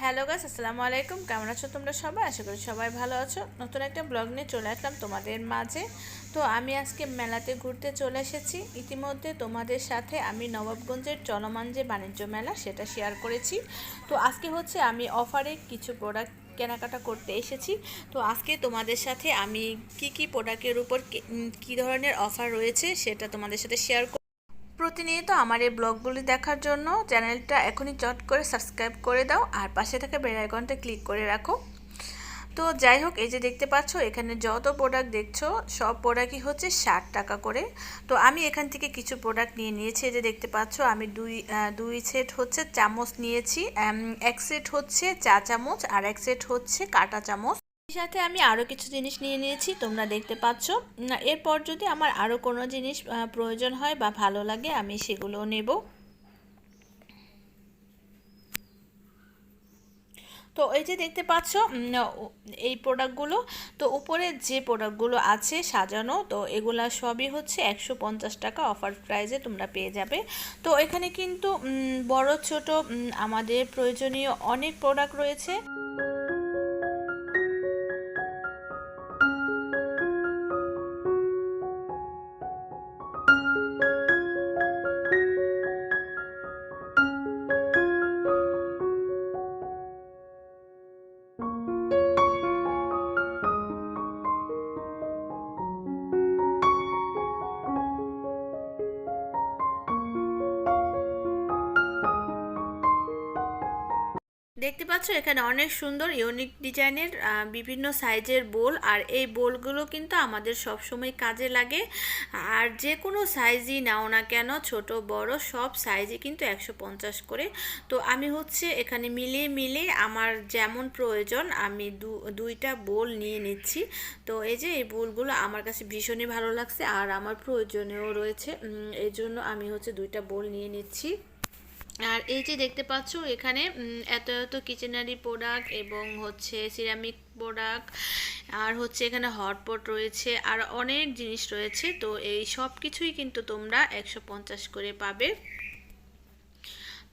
Hello গাছ আসসালামু আলাইকুম। কেমন আছো তোমরা সবাই? আশা করি সবাই ভালো আছো। নতুন একটা ব্লগ নিয়ে চলে আসলাম তোমাদের মাঝে। তো আমি আজকে মেলাতে ঘুরতে চলে এসেছি। ইতিমধ্যে তোমাদের সাথে আমি নবাবগঞ্জের চলমান যে বাণিজ্য মেলা, সেটা শেয়ার করেছি। তো আজকে হচ্ছে আমি অফারে কিছু প্রোডাক্ট কেনাকাটা করতে এসেছি। তো আজকে তোমাদের সাথে আমি কি কি প্রোডাক্টের উপর কি- ধরনের অফার রয়েছে, সেটা তোমাদের সাথে শেয়ার প্রতিনিয়ত আমার এই ব্লগগুলি দেখার জন্য চ্যানেলটা এখনই চট করে সাবস্ক্রাইব করে দাও আর পাশে থাকা বেল আইকনটা ক্লিক করে রাখো। তো যাই হোক, এই যে দেখতে পাচ্ছ, এখানে যত প্রোডাক্ট দেখছ, সব প্রোডাক্টই হচ্ছে ষাট টাকা করে। তো আমি এখান থেকে কিছু প্রোডাক্ট নিয়ে নিয়েছি। এই যে দেখতে পাচ্ছ, আমি দুই দুই সেট হচ্ছে চামচ নিয়েছি। এক সেট হচ্ছে চা চামচ আর এক সেট হচ্ছে কাটা চামচ। সাথে আমি আরও কিছু জিনিস নিয়ে নিয়েছি, তোমরা দেখতে পাচ্ছ। এরপর যদি আমার আরও কোনো জিনিস প্রয়োজন হয় বা ভালো লাগে, আমি সেগুলো নেব। তো এই যে দেখতে পাচ্ছ এই প্রোডাক্টগুলো, তো উপরে যে প্রোডাক্টগুলো আছে সাজানো, তো এগুলা সবই হচ্ছে একশো পঞ্চাশ টাকা অফার প্রাইসে তোমরা পেয়ে যাবে। তো এখানে কিন্তু বড়, ছোট আমাদের প্রয়োজনীয় অনেক প্রোডাক্ট রয়েছে। দেখতে পাচ্ছ, এখানে অনেক সুন্দর ইউনিক ডিজাইনের বিভিন্ন সাইজের বোল আর এই বোলগুলো কিন্তু আমাদের সব সময় কাজে লাগে। আর যে কোনো সাইজই নাও না কেন, ছোট, বড়, সব সাইজই কিন্তু একশো পঞ্চাশ করে। তো আমি হচ্ছে এখানে মিলিয়ে মিলে আমার যেমন প্রয়োজন, আমি দুইটা বোল নিয়ে নিচ্ছি। তো এই যে এই বোলগুলো আমার কাছে ভীষণই ভালো লাগছে, আর আমার প্রয়োজনেও রয়েছে। এই জন্য আমি হচ্ছে দুইটা বোল নিয়ে নিচ্ছি। আর এই যে দেখতে পাচ্ছ, এখানে এত এত কিচেনারি প্রোডাক্ট এবং হচ্ছে সিরামিক প্রোডাক্ট আর হচ্ছে এখানে হটপট রয়েছে, আর অনেক জিনিস রয়েছে। তো এই সব কিছুই কিন্তু তোমরা একশো পঞ্চাশ করে পাবে।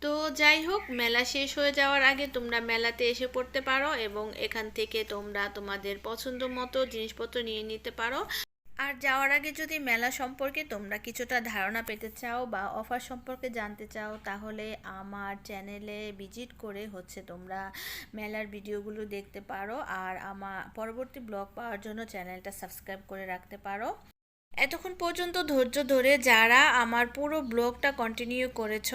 তো যাই হোক, মেলা শেষ হয়ে যাওয়ার আগে তোমরা মেলাতে এসে পড়তে পারো এবং এখান থেকে তোমরা তোমাদের পছন্দ মতো জিনিসপত্র নিয়ে নিতে পারো। আর যাওয়ার আগে যদি মেলা সম্পর্কে তোমরা কিছুটা ধারণা পেতে চাও বা অফার সম্পর্কে জানতে চাও, তাহলে আমার চ্যানেলে ভিজিট করে হচ্ছে তোমরা মেলার ভিডিওগুলো দেখতে পারো। আর আমার পরবর্তী ব্লগ পাওয়ার জন্য চ্যানেলটা সাবস্ক্রাইব করে রাখতে পারো। এতক্ষণ পর্যন্ত ধৈর্য ধরে যারা আমার পুরো ব্লগটা কন্টিনিউ করেছ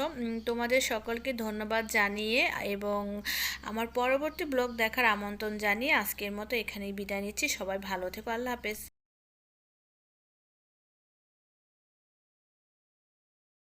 তোমাদের সকলকে ধন্যবাদ জানিয়ে এবং আমার পরবর্তী ব্লগ দেখার আমন্ত্রণ জানিয়ে আজকের মতো এখানেই বিদায় নিচ্ছি। সবাই ভালো থেকো, আল্লাহ হাফেজ।